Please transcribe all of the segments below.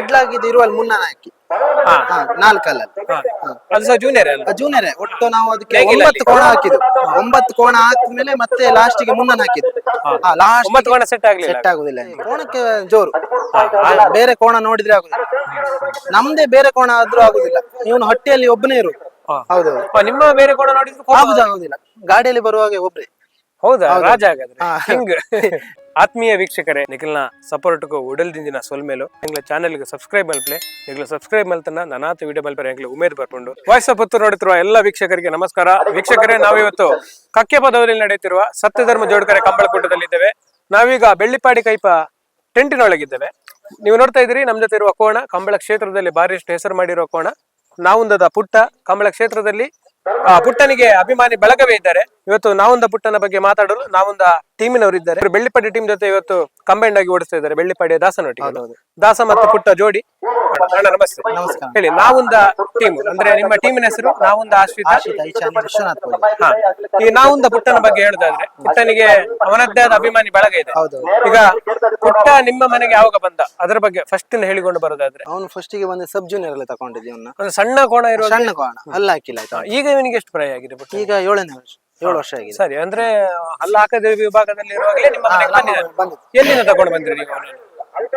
ಮೆಡ್ಲಾಗಿದ್ದು ಇರುವಲ್ಲಿ ಮುನ್ನ ಹಾಕಿ. ಹಾ. ಹಾ ನಾಲ್ಕಲ್ಲಲ್ಲಿ. ಹಾ. ಅದು ಸಹ ಜೂನಿಯರ್ ಅಲ್ಲ? ಜೂನಿಯರ್ ಒಟ್ಟು ನಾವು ಅದಕ್ಕೆ ಹೇಗಿಲ್ಲ ಒಂಬತ್ತು ಕೋಣ ಹಾಕಿದ್ದು. ಒಂಬತ್ತು ಕೋಣ ಹಾಕಿದ್ಮೇಲೆ ಮತ್ತೆ ಲಾಸ್ಟಿಗೆ ಮುನ್ನ ಹಾಕಿದ್ದು. ಹಾ. ಲಾಸ್ಟ್ ಒಂಬತ್ತು ಕೋಣ ಸೆಟ್ ಆಗ್ಲಿಲ್ಲ. ಸೆಟ್ ಆಗುದಿಲ್ಲ. ಕೋಣಕ್ಕೆ ಜೋರು. ಬೇರೆ ಕೋಣ ನೋಡಿದ್ರೆ ಆಗುದಿಲ್ಲ. ನಮ್ದೇ ಬೇರೆ ಕೋಣ ಆದ್ರೂ ಆಗುದಿಲ್ಲ. ಇವನು ಹೊಟ್ಟೆಯಲ್ಲಿ ಒಬ್ಬನೇ ಇರು ಹಾ. ಹೌದು ನಿಮ್ಮ ಬೇರೆ ಕೋಣ ನೋಡಿದ್ರು ಕೋಪ- ಆಗುದಿಲ್ಲ. ಗಾಡಿಯಲ್ಲಿ ಬರುವಾಗ ಒಬ್ರೆ. ಹೌದಾ? ರಾಜ ಹಾಗಾದ್ರೆ. ಹಿಂಗ್. ಆತ್ಮೀಯ ವೀಕ್ಷಕರೇ ನಿಖಿಲ್ನ ಸಪೋರ್ಟ್ಗೂ ಉಡಲ್ದಿಂದಿನ ಸೊಲ್ಮೇಲು ನಿಂಗ್ಲ ಚಾನೆಲ್ಗೆ ಸಬ್ಸ್ಕ್ರೈಬ್ ಮಲ್ಪ್ಲೆ ನಿಂಗ್ಲ ಸಬ್ಸ್ಕ್ರೈಬ್ ಮಲ್ತನ ನನಾತು ವಿಡಿಯೋ ಮಲ್ಪರೆ ಎಂಗ್ಲ ಉಮೇದ್ ಬರ್ಕೊಂಡು. ವಾಯ್ಸ್ ಆಫ್ ಹೊತ್ತು ನೋಡುತ್ತಿರುವ ಎಲ್ಲ ವೀಕ್ಷಕರಿಗೆ ನಮಸ್ಕಾರ. ವೀಕ್ಷಕರೇ ನಾವಿವತ್ತು ಕಕ್ಕೆ ಪದವಿಯಲ್ಲಿ ನಡೆಯುತ್ತಿರುವ ಸತ್ಯಧರ್ಮ ಜೋಡ್ಕರೆ ಕಂಬಳಕೂಟದಲ್ಲಿದ್ದೇವೆ. ನಾವೀಗ ಬೆಳ್ಳಿಪಾಡಿ ಕೈಪ ಟೆಂಟಿನೊಳಗಿದ್ದೇವೆ. ನೀವು ನೋಡ್ತಾ ಇದ್ರಿ ನಮ್ ಜೊತೆ ಇರುವ ಕೋಣ ಕಂಬಳ ಕ್ಷೇತ್ರದಲ್ಲಿ ಭಾರಿಷ್ಟು ಹೆಸರು ಮಾಡಿರುವ ಕೋಣ. ನಾವುಂದದ ಪುಟ್ಟ ಕಂಬಳ ಕ್ಷೇತ್ರದಲ್ಲಿ ಆ, ಪುಟ್ಟನಿಗೆ ಅಭಿಮಾನಿ ಬಳಗವೇ ಇದ್ದಾರೆ. ಇವತ್ತು ನಾವೊಂದ ಪುಟ್ಟನ ಬಗ್ಗೆ ಮಾತಾಡಲು ನಾವೊಂದ ಟೀಮಿನವರು ಇದ್ದಾರೆ ಇವ್ರು ಬೆಳ್ಳಿಪಾಡಿ ಟೀಮ್ ಜೊತೆ ಇವತ್ತು ಕಂಬೈಂಡ್ ಆಗಿ ಓಡಿಸ್ತಾ ಇದ್ದಾರೆ. ಬೆಳ್ಳಿಪಾಡಿಯ ದಾಸನೊಟ್ಟಿಗೆ ದಾಸ ಮತ್ತು ಪುಟ್ಟ ಜೋಡಿ. ಅಣ್ಣ ನಮಸ್ತೆ. ನಮಸ್ಕಾರ. ಹೇಳಿ ನಾವೊಂದ ಟೀಮ್ ಅಂದ್ರೆ ನಿಮ್ಮ ಟೀಮಿನ ಹೆಸರು ನಾವೊಂದ ಆಶ್ರಿತ. ಹಾ ಈ ನಾವೊಂದ ಪುಟ್ಟನ ಬಗ್ಗೆ ಹೇಳುದಾದ್ರೆ ಪುಟ್ಟನಿಗೆ ಅವನದ್ದೇ ಆದ ಅಭಿಮಾನಿ ಬಳಗ ಇದೆ. ಹೌದು ಈಗ ಪುಟ್ಟ ನಿಮ್ಮ ಮನೆಗೆ ಯಾವಾಗ ಬಂದ? ಅದರ ಬಗ್ಗೆ ಫಸ್ಟ್ ಹೇಳಿಕೊಂಡು ಬರೋದಾದ್ರೆ. ಅವನು ಫಸ್ಟ್ಗೆ ಬಂದ ಸಬ್ ಜೂನಿಯರ್ ಅಲ್ಲಿ ತಗೊಂಡಿದ್ದೀವಿ ಅವನ್ನ ಸಣ್ಣ ಕೋಣ ಇರೋ ಸಣ್ಣ ಕೋಣ ಅಲ್ಲ ಹಾಕಿಲ್ಲ ಈಗ ಇವನಿಗೆ ಎಷ್ಟು ಪ್ರಾಯ ಆಗಿದೆ ಈಗ ಏಳನೇ ವರ್ಷ. ಏಳು ವರ್ಷ ಆಗಿದೆ. ಸರಿ ಅಂದ್ರೆ ಅಲ್ಲ ಹಾಕದ ವಿಭಾಗದಲ್ಲಿ ಇರುವಾಗಲೇ ನಿಮ್ಮ ಮನೆಗೆ ನಮ್ಮ ಬಂದಿದ್ದಾನೆ ಬಂದಿದ್ದು. ಎಲ್ಲಿಂದ ತಗೊಂಡು ಬಂದ್ರಿ ನೀವು ಅವನನ್ನು?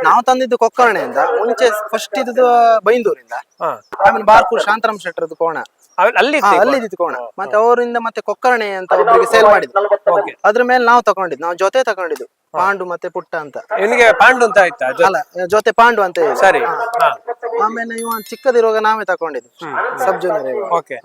ನಾವು ತಂದಿದ್ದು ಕೊಕ್ಕರ್ಣೆಯಿಂದ ಮುಂಚೆ ಫಸ್ಟ್ ಇದ್ದು ಬೈಂದೂರಿಂದ. ಹಾ. ಆಮೇಲೆ ಬಾರ್ಕೂರ್ ಶಾಂತರಾಮ್ ಶೆಟ್ಟರದ್ದು ಕೋಣ. ಅವ್- ಅಲ್ಲಿ ಹಾ, ಕೋಣ. ಮತ್ತೆ ಅವರಿಂದ ಮತ್ತೆ ಕೊಕ್ಕರ್ಣೆ ಅಂತ ಒಬ್ಬರಿಗೆ ಸೇಲ್ ಮಾಡಿದ್ರು ಅದ್ರ ಮೇಲೆ ನಾವು ತಗೊಂಡಿದ್ದು. ನಾವು ಜೊತೆ ತಕೊಂಡಿದ್ದು ಪಾಂಡು ಮತ್ತೆ ಪುಟ್ಟ ಅಂತ. ಇವನಿಗೆ ಪಾಂಡು ಅಂತ ಆಯ್ತಾ? ಜೊ- ಅಲ್ಲ ಜೊತೆ ಪಾಂಡು ಅಂತ. ಸರಿ. ಆಮೇಲೆ ಇವ ಚಿಕ್ಕದಿರುವಾಗ ನಾವೇ ತಕೊಂಡಿದ್ದು. ಸಬ್ ಜೂನಿಯರ್ ಓಕೆ.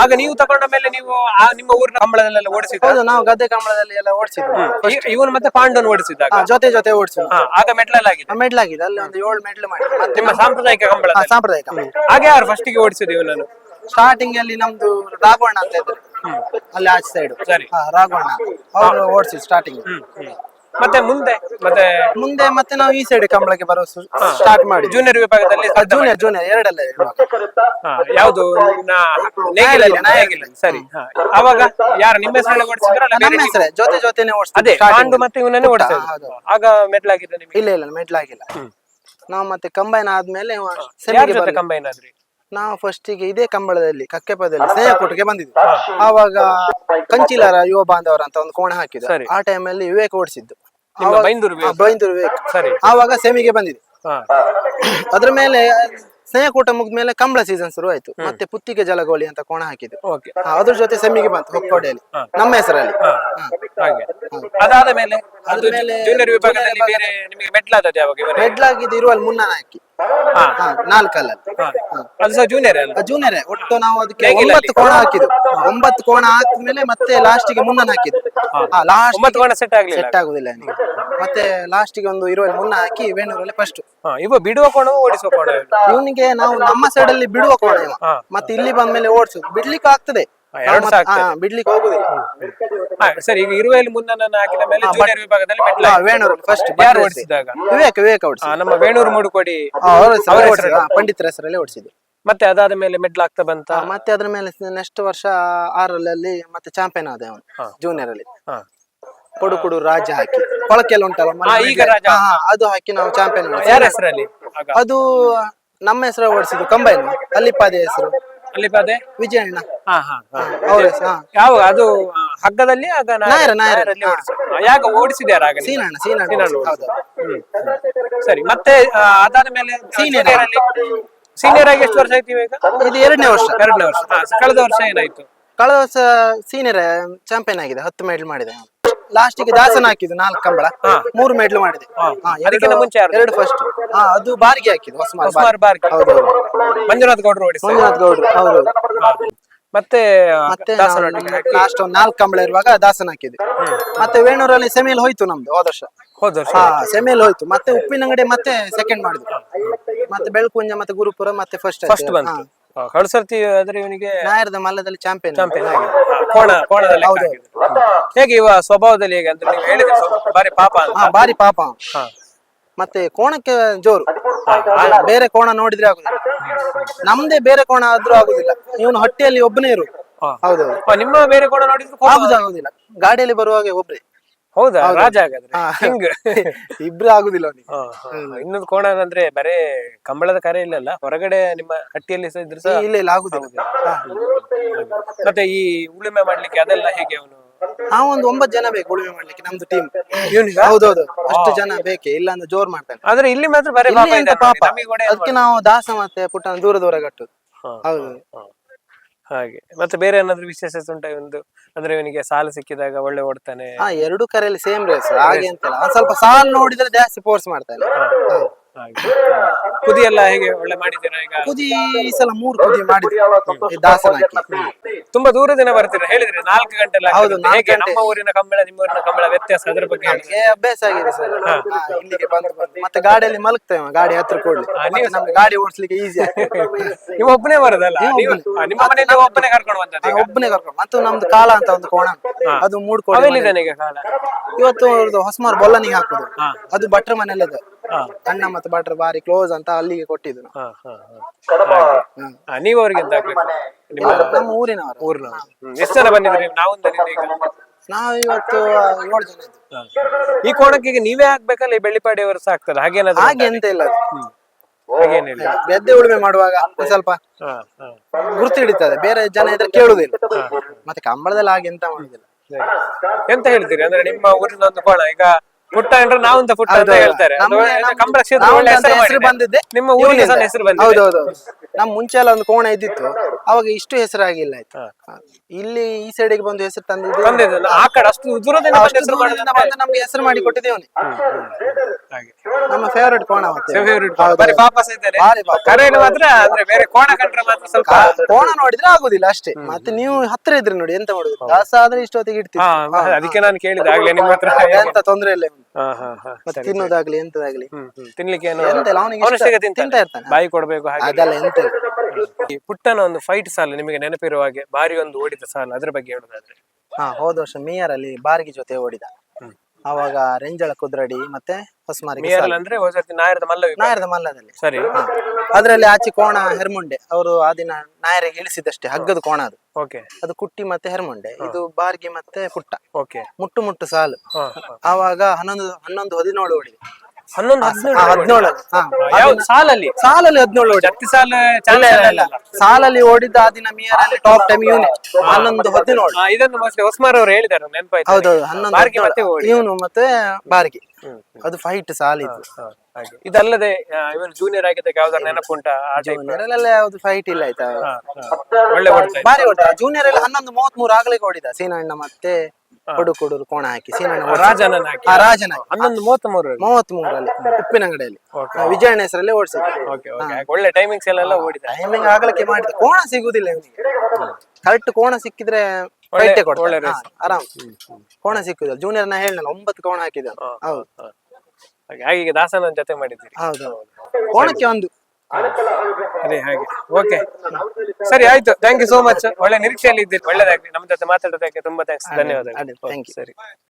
ಆಗ ನೀವು ತಕೊಂಡ ಮೇಲೆ ನೀವು ಆ ನಿಮ್ಮ ಊರಿನ ಕಂಬಳದಲ್ಲೆಲ್ಲ ಓಡಿಸಿದ ಹೌದು ನಾವು ಗದ್ದೆ ಕಂಬಳದಲ್ಲಿ ಎಲ್ಲ ಓಡಿಸಿದ್ವಿ. ಇವನು ಮತ್ತೆ ಪಾಂಡು ಓಡಿಸಿದಾಗ ಹಾ, ಜೊತೆ ಜೊತೆ ಓಡಿಸಿದ್ದು ಹಾ ಆಗ ಮೆಟ್ಲಲ್ಲಾಗಿದೆ. ಮೆಡ್ಲಾಗಿದೆ ಅಲ್ಲಿ ಒಂದು ಏಳು ಮೆಟ್ಲು ಮಾಡಿ ಮತ್ತೆ ನಿಮ್ಮ ಸಾಂಪ್ರದಾಯಿಕ ಕಂಬಳ ಸಾಂಪ್ರದಾಯಿಕ ಹಾಗೆ ಯಾರು ಫಸ್ಟಿಗೆ ಓಡಿಸಿದ ಇವನನ್ನು ಸ್ಟಾರ್ಟಿಂಗ್ ಅಲ್ಲಿ ನಮ್ದು ರಾಘವಣ್ಣ ಅಂತ ಇದ್ರು. ಅಲ್ಲಿ ಆಚೆ ಸೈಡ್ ಸರಿ. ರಾಘವಣ್ಣ. ಅವರು ಓಡಿಸಿದ್ರು ಸ್ಟಾರ್ಟಿಂಗ್ ಮತ್ತೆ ಮುಂದೆ ಮತ್ತೆ ಮುಂದೆ ಮತ್ತೆ ನಾವು ಈ ಸೈಡ್ ಕಂಬಳಕ್ಕೆ ಬರೋ ಸ್ಟಾರ್ಟ್ ಮಾಡಿ ಜೂನಿಯರ್ ವಿಭಾಗದಲ್ಲಿ ಜೂನಿಯರ್ ಜೂನಿಯರ್ ಎರಡಲ್ಲ ಯಾವುದು? ಸರಿ. ಅವಾಗ ಯಾರು ನಿಮ್ಮ ಹೆಸರು ಓಡಿಸಿದ್ರ ಜೊತೆ ಜೊತೆನೆ ಅದೇ ಪಾಂಡು ಮತ್ತೆ ಇವನನ್ನೇ ಓಡಿಸಿದ್ರು. ಆಗ ಮೆಟ್ಲಾಗಿದ್ದ ನಿಮಗೆ? ಇಲ್ಲ ಇಲ್ಲ ಮೆಟ್ಲಾಗಿಲ್ಲ ನಾವು ಮತ್ತೆ ಕಂಬೈನ್ ಆದ್ಮೇಲೆ ಸರಿ ಜೊತೆ ಕಂಬೈನ್ ಆದ್ರಿ? ನಾವು ಫಸ್ಟಿಗೆ ಇದೇ ಕಂಬಳದಲ್ಲಿ ಕಕ್ಕೆಪದಲ್ಲಿ ಸ್ನೇಹಕೂಟಕ್ಕೆ ಬಂದಿದ್ವಿ. ಆವಾಗ ಕಂಚಿಲಾರ ಯುವ ಬಾಂಧವರ ಅಂತ ಒಂದು ಕೋಣೆ ಹಾಕಿದ್ರು. ಸರಿ. ಆ ಟೈಮಲ್ಲಿ ವಿವೇಕ್ ಓಡಿಸಿದ್ದು. ನಿಮ್ಮ ಬೈಂದೂರು ಬೈಂದೂರು ಸರಿ. ಆವಾಗ ಸೆಮಿಗೆ ಬಂದಿದೆ. ಹಾ. ಅದ್ರ ಮೇಲೆ ಸ್ನೇಹಕೂಟ ಮುಗಿದ್ಮೇಲೆ ಕಂಬಳ ಸೀಸನ್ ಶುರು ಆಯ್ತು. ಮತ್ತೆ ಪುತ್ತಿಗೆ ಜಲಗೋಳಿ ಅಂತ ಕೋಣ ಹಾಕಿದ್ದು ಓಕೆ ಹಾ, ಅದ್ರ ಜೊತೆ ಸೆಮಿಗೆ ಬಂತು ಹೊಕ್ಕೋಡೆಯಲ್ಲಿ. ನಮ್ಮ ಹೆಸರಲ್ಲಿ. ಹಾಗೆ. ಅದಾದ ಮೇಲೆ ಅದು ಆದ್ಮೇಲೆ ಜೂನಿಯರ್ ವಿಭಾಗದಲ್ಲಿ ಬೇರೆ ನಿಮಗೆ ಮೆಟ್ಲಾದದ್ದು ಯಾವಾಗ? ಇವರೇ ಮೆಡ್ಲಾಗಿದ್ದು ಇರುವಲ್ಲಿ ಮುನ್ನ ಹಾಕಿ ಹಾ. ಅದು ಸಹ ಜೂನಿಯರ್ ಅಲ್ಲ? ಜೂನಿಯರ್ ಒಟ್ಟು ನಾವು ಅದಕ್ಕೆ ಒಂಬತ್ತು ಕೋಣ ಹಾಕಿದ್ದು. ಒಂಬತ್ತು ಕೋಣ ಹಾಕಿದ್ಮೇಲೆ ಮತ್ತೆ ಲಾಸ್ಟಿಗೆ ಮುನ್ನ ಹಾಕಿದ್ದು. ಹಾ. ಲಾಸ್ಟ್ ಒಂಬತ್ತು ಕೋಣ ಸೆಟ್ ಆಗಲಿಲ್ಲ? ಸೆಟ್ ಆಗುದಿಲ್ಲ ನನಗೆ ಮತ್ತೆ ಲಾಸ್ಟಿಗೆ ಒಂದು ಇರುವಲ್ಲಿ ಮುನ್ನ ಹಾಕಿ ವೇಣೂರಲ್ಲಿ ಫಸ್ಟ್ ಇವ ಬಿಡುವ ಕೋಣವು ಓಡಿಸುವ ಕೋಣ ಇವ್ನು. ಇವನಿಗೆ ನಾವು ನಮ್ಮ ಸೈಡ್ ಅಲ್ಲಿ ಬಿಡುವ ಕೋಣ ಇವ. ಮತ್ತೆ ಇಲ್ಲಿ ಬಂದ್ಮೇಲೆ ಓಡಿಸುದು. ಬಿಡ್ಲಿಕ್ಕೆ ಆಗ್ತದೆ. ಎರಡು ನಾವು ಮತ್ತೆ- ಹಾ, ಬಿಡ್ಲಿಕ್ಕೆ ಹೋಗುದಿಲ್ಲ. ಹಾ ಸರಿ ಈಗ ಇರುವೆಯಲ್ಲಿ ಮುನ್ನನ್ನು ಹಾಕಿದ ಮೇಲೆ ಜೂನಿಯರ್ ವಿಭಾಗದಲ್ಲಿ ಮೆಟ್ಲು ಹಾ, ವೇಣೂರಲ್ಲಿ ಫಸ್ಟ್ ಯಾರು ಓಡಿಸಿದಾಗ ವಿವೇಕ್ ವಿವೇಕ್ ಓಡಿಸಿ ಆ, ನಮ್ಮ ವೇಣೂರು ಮೂಡುಕೋಡಿ. ಅವ್ರ ಅವ್ರ ಹೆಸರು ಪಂಡಿತರ ಹೆಸರಲ್ಲಿ ಓಡಿಸಿದ್ದು. ಮತ್ತೆ ಅದಾದ ಮೇಲೆ ಮೆಟ್ಲ ಆಗ್ತಾ ಬಂತ? ಮತ್ತೆ ಅದ್ರ ಮೇಲೆ ನೆಕ್ಸ್ಟ್ ವರ್ಷ ಆರಲ್ಲಿ ಮತ್ತೆ ಚಾಂಪಿಯನ್ ಆದ ಅವನು ಹಾ. ಜೂನಿಯರ್ ಅಲ್ಲಿ. ಹಾ. ಕೊಡುಕುಡು ರಾಜ ಹಾಕಿ. ಕೊಳಕೆಲ್ಲ ಉಂಟಲ್ಲ ಮನೆ ಹಾ, ಈಗ. ರಾಜ. ಹಾ, ಹಾ, ಅದು ಹಾಕಿ ನಾವು ಚಾಂಪಿಯನ್ ಯಾರ ಹೆಸರಲ್ಲಿ? ಆಗ. ಅದು ನಮ್ಮ ಹೆಸರು ಓಡಿಸಿದ್ದು ಕಂಬೈನ್ ಅಲ್ಲಿಪಾದೆ ಹೆಸರು. ಅಲ್ಲಿ ಪದೇ ವಿಜಯಣ್ಣ. ಹಾ ಹಾ. ಅವ್ರ ಹಾ. ಯಾವ ಅದು ಹಗ್ಗದಲ್ಲಿ ನಾ- ನಾಯರ, ನಾಯರ. ನಾಯರಲ್ಲಿ ಓಡಿಸಿ ಯಾಕ ಓಡಿಸಿದ್ಯಾರ ಆಗ? ಸೀನಣ್ಣ ಸೀನಣ್ಣ ಹೌದು. ಸರಿ ಮತ್ತೆ ಅದಾದ ಮೇಲೆ ಸೀನಿಯರ್ ಸೀನಿಯರ್ ಆಗಿ ಎಷ್ಟು ವರ್ಷ ಆಯ್ತು ಇವಾಗ? ಇದು ಎರಡನೇ ವರ್ಷ. ಎರಡನೇ ವರ್ಷ. ಕಳೆದ ವರ್ಷ ಏನಾಯ್ತು? ಕಳೆದ ವರ್ಷ ಸೀನಿಯರ್ ಚಾಂಪಿಯನ್ ಆಗಿದೆ ಹತ್ತು ಮೆಡಲ್ ಮಾಡಿದೆ. ಲಾಸ್ಟಿಗೆ ದಾಸನ ಹಾಕಿದ್ದು ನಾಲ್ಕು ಕಂಬಳ. ಮೂರು ಮೆಡಲ್ ಮಾಡಿದೆ. ಎರಡು ಫಸ್ಟ್ ಹಾ ಅದು ಬಾರಿಗೆ ಹಾಕಿದ್ದು ಹೊಸಮಾರ್ ಸುಮಾರು ಬಾರಿ ಹೌದು ಮಂಜುನಾಥ್ ಗೌಡ್ರು ಮಂಜುನಾಥ್ ಗೌಡ್ರು ಹೌದು ಮತ್ತೆ ಮತ್ತೆ ಹಾಕಿ ಲಾಸ್ಟ್ ಒಂದು ನಾಲ್ಕು ಕಂಬಳ ಇರುವಾಗ ದಾಸನ ಹಾಕಿದ್ವಿ. ಮತ್ತೆ ವೇಣೂರಲ್ಲಿ ಸೆಮಿಯಲ್ಲಿ ಹೋಯ್ತು ನಮ್ದು ಹೋದ ವರ್ಷ. ಹೋದ ವರ್ಷ. ಹಾ ಸೆಮಿಯಲ್ಲಿ ಹೋಯ್ತು. ಮತ್ತೆ ಉಪ್ಪಿನಂಗಡಿ ಮತ್ತೆ ಸೆಕೆಂಡ್ ಮಾಡಿದ್ವಿ. ಮತ್ತೆ ಬೆಳ್ಕುಂಜ ಮತ್ತೆ ಗುರುಪುರ ಮತ್ತೆ ಫಸ್ಟ್ ಫಸ್ಟ್ ಬಂತು. ಆ, ಕಳೆದ ಸರ್ತಿ ಆದ್ರೆ ಇವನಿಗೆ ನಾಯರದ ಮಲ್ಲದಲ್ಲಿ ಚಾಂಪಿಯನ್ ಚಾಂಪಿಯನ್ ಆಗಿದೆ ಕೋಣ ಕೋಣದಲ್ಲಿ ಹೌದು. ಹೇಗೆ ಇವ ಸ್ವಭಾವದಲ್ಲಿ ಹೇಗೆ ಅಂತ ನೀವು ಹೇಳಿದ್ರೆ ಸ್ವಲ್ಪ ಬಾರಿ ಪಾಪ ಅಂತ. ಹಾ ಬಾರಿ ಪಾಪ. ಹಾ. ಮತ್ತೆ ಕೋಣಕ್ಕೆ ಜೋರು. ಬೇರೆ ಕೋಣ ನೋಡಿದ್ರೆ ಆಗುದಿಲ್ಲ. ನಮ್ದೇ ಬೇರೆ ಕೋಣ ಆದ್ರೂ ಆಗುದಿಲ್ಲ. ಇವನು ಹೊಟ್ಟೆಯಲ್ಲಿ ಒಬ್ಬನೇ ಇರು. ಹೌದು ನಿಮ್ಮ ಬೇರೆ ಕೋಣ ನೋಡಿದ್ರು ಕೋಪ- ಆಗುದಿಲ್ಲ. ಗಾಡಿಯಲ್ಲಿ ಬರುವಾಗ ಒಬ್ರೆ. ಹೌದಾ? ರಾಜ ಹಾಗಾದ್ರೆ. ಹಿಂಗ್. ಇಬ್ರು ಆಗುದಿಲ್ಲ ಅವನಿಗೆ. ಇನ್ನೊಂದು ಕೋಣ ಅಂದ್ರೆ ಬರೇ ಕಂಬಳದ ಕರೆ ಇಲ್ಲಲ್ಲ? ಹೊರಗಡೆ ನಿಮ್ಮ ಹಟ್ಟಿಯಲ್ಲಿ ಸಹ ಇದ್ರು ಸಹ ಇಲ್ಲ ಇಲ್ಲ ಆಗುದಿಲ್ಲ. ಮತ್ತೆ ಈ ಉಳುಮೆ ಮಾಡ್ಲಿಕ್ಕೆ ಅದೆಲ್ಲ ಹೇಗೆ ಅವನು ನಾವೊಂದು ಒಂಬತ್ತು ಜನ ಬೇಕು ಉಳುಮೆ ಮಾಡ್ಲಿಕ್ಕೆ ನಮ್ದು ಟೀಮ್ ಹೌದೌದು. ಅಷ್ಟು ಜನ ಬೇಕೇ? ಇಲ್ಲ ಅಂದ್ರೆ ಜೋರ್ ಮಾಡ್ತಾನೆ ಆದ್ರೆ ಇಲ್ಲಿ ಮಾತ್ರ ಬರೀ ಇಲ್ಲಿ ಪಾಪ? ಎಂತ ಅದಕ್ಕೆ ನಾವು ದಾಸ ಮತ್ತೆ ಪುಟ್ಟ ದೂರ ದೂರ ಕಟ್ಟುದು ಹೌದು. ಹಾಗೆ. ಮತ್ತೆ ಬೇರೆ ಏನಾದ್ರು ವಿಶೇಷತೆ ಉಂಟ ಒಂದು ಅಂದ್ರೆ ಇವನಿಗೆ ಸಾಲ ಸಿಕ್ಕಿದಾಗ ಒಳ್ಳೆ ಓಡ್ತಾನೆ? ಹಾ ಎರಡು ಕರೆಯಲ್ಲಿ ಸೇಮ್ ರೇಸ್ ಹಾಗೆ ಅಂತಲ್ಲ. ಸ್ವಲ್ಪ ಸಾಲ್ ನೋಡಿದ್ರೆ ಜಾಸ್ತಿ ಫೋರ್ಸ್ ಮಾಡ್ತಾನೆ. ಕುದಿ ಎಲ್ಲ ಹೇಗೆ ಒಳ್ಳೆ ಮಾಡಿದ್ದೀರಾ ಈಗ? ಕುದಿ ಈ ಸಲ ಮೂರು ಕುದಿ ಮಾಡಿದ್ವಿ. ಈ ದಾಸನ ಹಾಕಿ ತುಂಬಾ ದೂರದಿಂದ ಬರ್ತೀರಾ? ಹೇಳಿದ್ರೆ ನಾಲ್ಕು ಗಂಟೆ ಎಲ್ಲ ಹೌದು. ನಾಲ್ಕು ಹೇಗೆ ಗಂಟೆ. ನಮ್ಮ ಊರಿನ ಕಂಬಳ ನಿಮ್ಮ ಊರಿನ ಕಂಬಳ ವ್ಯತ್ಯಾಸ ಅದ್ರ ಬಗ್ಗೆ ಹೇಳಿ. ನಮ್ಗೆ ಅಭ್ಯಾಸ ಆಗಿದೆ ಸರ್. ಇಲ್ಲಿಗೆ ಬಂದು ಬಂದು. ಮತ್ತೆ ಗಾಡಿಯಲ್ಲಿ ಮಲಗ್ತೇವೆ ಗಾಡಿ ಹತ್ರ ಕೊಡ್ಲಿ. ಮತ್ತೆ ನಮ್ಗೆ ಗಾಡಿ ಓಡಿಸ್ಲಿಕ್ಕೆ ಈಸಿ ನೀವು ಒಬ್ಬನೇ ಬರೋದಲ್ಲ? ನೀವು ನೀವು ಒಬ್ಬನೇ. ಆ, ನಿಮ್ಮ ಮನೆಯಿಂದ ಒಬ್ಬನೇ ಕರ್ಕೊಂಡು ಬಂದದ್ದು ಈಗ? ಒಬ್ಬನೇ ಕರ್ಕೊಂಡು ಮತ್ತೆ ನಮ್ದು ಕಾಲ ಅಂತ ಒಂದು ಕೋಣ ಅದು ಮೂಡ್ ಕೊಡಿ ಅವೆಲ್ಲಿದ್ದಾನೆ ಈಗ ಕಾಲ? ಇವತ್ತು ಅವ್ರದ್ದು ಹೊಸಮಾರ್ ಬೊಲ್ಲನಿಗೆ ಹಾಕುದು. ಅದು ಭಟ್ರ ಮನೆಯಲ್ಲದ. ಅಣ್ಣ ಮತ್ತೆ ಭಟ್ರ ಬಾರಿ ಕ್ಲೋಸ್ ಅಂತ ಅಲ್ಲಿಗೆ ಕೊಟ್ಟಿದ್ರು ನಾವು. ಹಾ. ಹಾಗೆ. ಅವ್ರಿಗೆ ಎಂತ ಆಗ್ಬೇಕು ನಿಮ್ಮ ನಮ್ಮ ಊರಿನವರು ಊರಿನವರು ಹ್ಮ್. ಎಷ್ಟು ಜನ ಬಂದಿದ್ರಿ ನೀವು? ಈಗ ಇವತ್ತು ಏಳು ಜನ ಇದ್ವಿ ಹಾ. ಈ ಕೋಣಕ್ಕೆ ಈಗ ನೀವೇ ಹಾಕ್ಬೇಕಲ್ಲ ಈ ಬೆಳ್ಳಿಪಾಡಿಯವರು ಸಹ ಆಗ್ತದೆ ಹಾಗೇನಾದ್ರು ಹಾಗೆ ಎಂತ ಇಲ್ಲ ಅದು. ಹಾಗೇನಿಲ್ಲ ಗೆದ್ದೆ ಉಳುಮೆ ಮಾಡುವಾಗ ಒಂದ್ ಸ್ವಲ್ಪ ಹಾ, ಹಾ. ಗುರ್ತು ಹಿಡಿತದೆ ಬೇರೆ ಜನ ಇದ್ರೆ ಕೇಳುದಿಲ್ಲ ಮತ್ತೆ ಕಂಬಳದಲ್ಲಿ ಹಾಗೆ ಎಂತ ಮಾಡುದಿಲ್ಲ ಸರಿ. ಎಂತ ಹೇಳ್ತೀರಿ ಅಂದ್ರೆ ನಿಮ್ಮ ಊರಿನ ಒಂದು ಕೋಣ ಈಗ ಪುಟ್ಟ ಅಂದ್ರೆ ನಾವಂತ ಪುಟ್ಟ ಅಂತ ಹೇಳ್ತಾರೆ. ಅಂತ ಹೆಸರು ಬಂದಿದ್ದೆ ನಿಮ್ಮ ಊರಿನ ಹೆಸರು ಬಂದಿದೆ. ಹೌದೌದು ನಮ್ ಮುಂಚೆ ಎಲ್ಲ ಒಂದು ಕೋಣ ಇದ್ದಿತ್ತು. ಅವಾಗ ಇಷ್ಟು ಹೆಸರಾಗಿಲ್ಲ ಆಯ್ತು. ಇಲ್ಲಿ ಈ ಸೈಡಿಗೆ ಬಂದು ಹೆಸರು ತಂದಿದ್ದು ಬಂದಿದ್ದು. ಆ ಕಡೆ ಅಷ್ಟು ದೂರದಿಂದ ಬಂದು ನಮ್ಗೆ ಹೆಸರು ಮಾಡಿ ಕೊಟ್ಟಿದ್ದೇವನಿ ನಮ್ಮ ಫೇವರೇಟ್ ಕೋಣ. ಹೌದು. ಬರೀ ಪಾಪಸ್ ಇದ್ದಾರೆ. ಮಾತ್ರ ಅಂದ್ರೆ ಬೇರೆ ಕೋಣ ಕಂಡ್ರೆ ಮಾತ್ರ ಸ್ವಲ್ಪ ಕೋಣ ನೋಡಿದ್ರೆ ಆಗುದಿಲ್ಲ ಅಷ್ಟೇ. ಮತ್ತೆ ನೀವು ಹತ್ರ ಇದ್ರೆ ನೋಡಿ ಎಂತ ಮಾಡುದು. ದಾಸ ಆದ್ರೆ ಇಷ್ಟೊತ್ತಿಗೆ ಇಡ್ತೀವಿ. ಅದಕ್ಕೆ ನಾನು ಕೇಳಿದೆ ಆಗ್ಲೇ ನಿಮ್ಮ ಹತ್ರ ಎಂತ ತೊಂದ್ರೆ ಇಲ್ಲ. ತಿನ್ನೋದಾಗ್ಲಿ ಎಂತದಾಗ್ಲಿ. ತಿನ್ಲಿಕ್ಕೆ ಏನು ಎಂತ ತಿಂತಾ ಇರ್ತಾನೆ. ಬಾಯಿ ಕೊಡ್ಬೇಕು ಹಾಗೆ ಅದೆಲ್ಲ ಎಂತ ಇಲ್ಲ. ಈ ಪುಟ್ಟನ ಒಂದು ಫೈಟ್ ಸಾಲ ನಿಮಗೆ ನೆನಪಿರುವ ಹಾಗೆ ಬಾರಿ ಒಂದು ಓಡಿದ ಸಾಲ ಅದ್ರ ಬಗ್ಗೆ ಹೇಳುದಾದ್ರೆ. ಹಾ ಹೋದ ವರ್ಷ ಮೇಯರ್ ಅಲ್ಲಿ ಬಾರ್ಗಿ ಜೊತೆ ಓಡಿದ. ಹ್ಮ್. ಅವಾಗ ರೆಂಜಳ ಕುದ್ರಡಿ ಮತ್ತೆ ಹೊಸಮಾರಿಗೆ ಮೇಯರ್ ಅಂದ್ರೆ ಹೋದ ನಾಯರದ ಮಲ್ಲ ವಿಭಾಗ. ನಾಯರದ ಮಲ್ಲದಲ್ಲಿ ಸರಿ. ಹಾ. ಅದ್ರಲ್ಲಿ ಆಚೆ ಕೋಣ ಹೆರ್ಮುಂಡೆ ಅವರು ಆ ದಿನ ನಾಯರಿಗೆ ಇಳಿಸಿದಷ್ಟೇ ಹಗ್ಗದ ಕೋಣ ಅದು. ಓಕೆ. ಅದು ಕುಟ್ಟಿ ಮತ್ತೆ ಹೆರ್ಮುಂಡೆ ಇದು ಬಾರ್ಗಿ ಮತ್ತೆ ಪುಟ್ಟ. ಓಕೆ. ಮುಟ್ಟು ಮುಟ್ಟು ಸಾಲು. ಹಾ. ಆವಾಗ ಹನ್ನೊಂದು ಹನ್ನೊಂದು ಹದಿನೇಳು ಓಡಿ. ಹನ್ನೊಂದು ಹದಿನೇಳು ಹದಿನೇಳು ಹಾ. ಸಾಲಲ್ಲಿ? ಸಾಲಲ್ಲಿ ಹದಿನೇಳು ಓಡಿ. ಜತ್ತಿ ಸಾಲ ಇಲ್ಲ. ಸಾಲಲ್ಲಿ ಓಡಿದ್ದ ಆ ದಿನ ಮಿಯರ್ ಅಲ್ಲಿ ಟಾಪ್ ಟೈಮ್ ಇವನೇ ಹನ್ನೊಂದು ಹದಿನೇಳು ಇದನ್ನು ಮತ್ತೆ ಹೊಸ್ಮಾರ್ ಅವರು ಹೇಳಿದ್ದಾರೆ ನೆನಪಾಯ್ತು. ಹೌದೌದು ಹನ್ನೊಂದು ಬಾರ್ಗಿ ಮತ್ತೆ ಓಡಿ. ಇವನು ಮತ್ತೆ ಬಾರ್ಗಿ. ಅದು ಫೈಟ್ ಸಾಲಿದ್ದು. ಇದಲ್ಲದೆ ಇವನು ಜೂನಿಯರ್ ಆಗಿದ್ದಕ್ಕೆ ಯಾವ್ದಾರು ನೆನಪುಂಟಾ ಆ ಜೂನಿಯರ್ ಯಾವ್ದು ಫೈಟ್ ಇಲ್ಲ ಆಯ್ತಾ? ಒಳ್ಳೆ ಓಡ್ತಾ ಇದ್ದ. ಜೂನಿಯರ್ ಅಲ್ಲಿ ಹನ್ನೊಂದು ಮೂವತ್ ಮೂರು ಆಗ್ಲಿಕ್ಕೆ ಓಡಿದ ಸೀನಣ್ಣ ಮತ್ತೆ ಕೊಡು ಕೊಡೂರು ಕೋಣ ಹಾಕಿ. ಸೀನಣ್ಣ. ರಾಜನನ್ನ ಹಾಕಿ. ಆ ರಾಜನ ಹಾಕಿ. ಹನ್ನೊಂದು ಮೂವತ್ತ್ ಮೂರು ಮೂವತ್ ಮೂರಲ್ಲಿ ಉಪ್ಪಿನಂಗಡಿಯಲ್ಲಿ ವಿಜಯಣ್ಣ ಹೆಸರಲ್ಲಿ ಓಡಿಸಿದ ಓಕೆ ಓಕೆ ಒಳ್ಳೆ ಟೈಮಿಂಗ್ಸ್ ಎಲ್ಲ ಓಡಿದ. ಟೈಮಿಂಗ್ ಆಗ್ಲಿಕ್ಕೆ ಮಾಡಿದ ಕೋಣ ಸಿಗುದಿಲ್ಲ ಇವನಿಗೆ. ಕರೆಕ್ಟ್ ಕೋಣ ಸಿಕ್ಕಿದ್ರೆ ಒಳ್ಳೆ ಹಾ, ಆರಾಮ್. ಕೋಣ ಸಿಕ್ಕುದಿಲ್ಲ ಜೂನಿಯರ್ ನಾ ಹೇಳಿಲ್ಲ ಒಂಬತ್ತು ಕೋಣ ಹಾಕಿದ ಹೌದು. ಹಾಗೆ ಹಾಗೆ ಈಗ ದಾಸನ ಜೊತೆ ಮಾಡಿದ್ದೀರಿ. ಹೌದು. ಕೋಣಕ್ಕೆ ಒಂದು. ಅದೇ ಹಾಗೆ. ಓಕೆ ಸರಿ ಆಯ್ತು. ಥ್ಯಾಂಕ್ ಯು ಸೋ ಮಚ್ ಒಳ್ಳೆ ನಿರೀಕ್ಷೆಯಲ್ಲಿ ಇದ್ದೀರಿ. ಒಳ್ಳೆದಾಗ್ಲಿ. ನಮ್ಮ ಜೊತೆ ಮಾತಾಡೋದಕ್ಕೆ ತುಂಬಾ ಥ್ಯಾಂಕ್ಸ್ ಧನ್ಯವಾದಗಳು. ಅದೇ. ಸರಿ.